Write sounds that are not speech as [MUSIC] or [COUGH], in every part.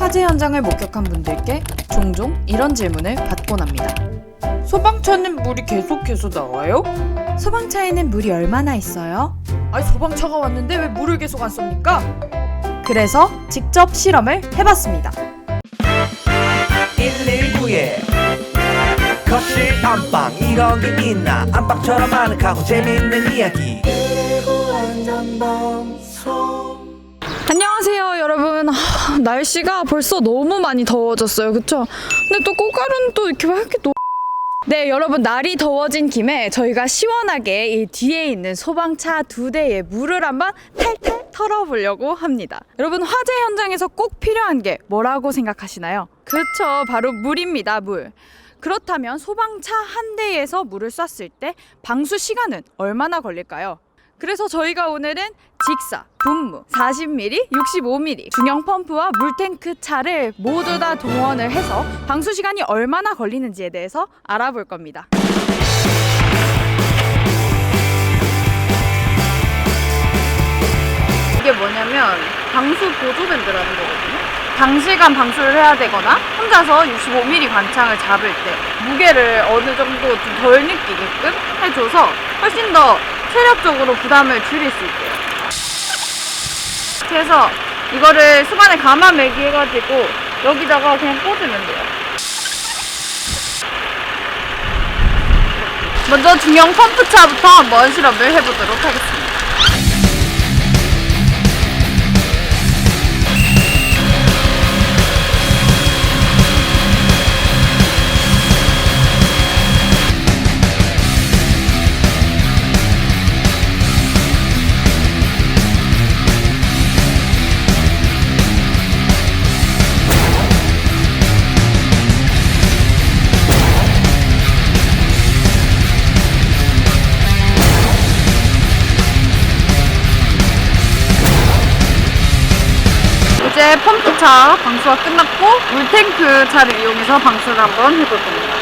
화재 현장을 목격한 분들께 종종 이런 질문을 받곤 합니다. 소방차는 물이 계속해서 나와요? 소방차에는 물이 얼마나 있어요? 아니 소방차가 왔는데 왜 물을 계속 안 쏩니까? 그래서 직접 실험을 해봤습니다. 119에 거실 안방 이런 게 있나 안방처럼 아늑하고 재밌는 이야기 안 녕하세요 여러분 하, 날씨가 벌써 너무 많이 더워졌어요 그쵸? 근데 또 꽃가루는 또 이렇게 왜 이렇게 노... 네 여러분 날이 더워진 김에 저희가 시원하게 이 뒤에 있는 소방차 두 대의 물을 한번 탈탈 털어보려고 합니다 여러분 화재 현장에서 꼭 필요한 게 뭐라고 생각하시나요? 그쵸 바로 물입니다 물 그렇다면 소방차 한 대에서 물을 쐈을 때 방수 시간은 얼마나 걸릴까요? 그래서 저희가 오늘은 직사, 분무, 40mm, 65mm 중형 펌프와 물탱크 차를 모두 다 동원을 해서 방수 시간이 얼마나 걸리는지에 대해서 알아볼 겁니다. 이게 뭐냐면 방수 보조밴드라는 거거든요. 장시간 방수를 해야 되거나 혼자서 65mm 관창을 잡을 때 무게를 어느 정도 좀 덜 느끼게끔 해줘서 훨씬 더 체력적으로 부담을 줄일 수 있대요. 그래서 이거를 수반에 감아 매기 해가지고 여기다가 그냥 꽂으면 돼요. 먼저 중형 펌프차부터 한번 실험을 해보도록 하겠습니다. 이제 펌프차 방수가 끝났고 물탱크 차를 이용해서 방수를 한번 해볼 겁니다.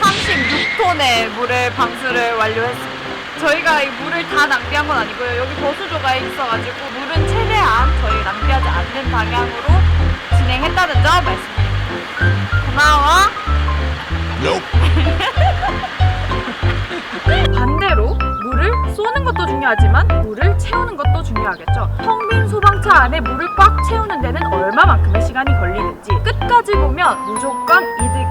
36톤의 물을 방수를 완료했습니다. 저희가 이 물을 다 낭비한 건 아니고요. 여기 저수조가 있어가지고 물은 최대한 저희 낭비하지 않는 방향으로 진행했다는 점 말씀드립니다. 고마워. [LAUGHS] 반대로 물을 쏘는 것도 중요하지만 물을 채우는 것도 중요하겠죠. 텅빈 소방차 안에 물을 꽉 채우는 데는 얼마만큼의 시간이 걸리는지 끝까지 보면 무조건 이득이에요.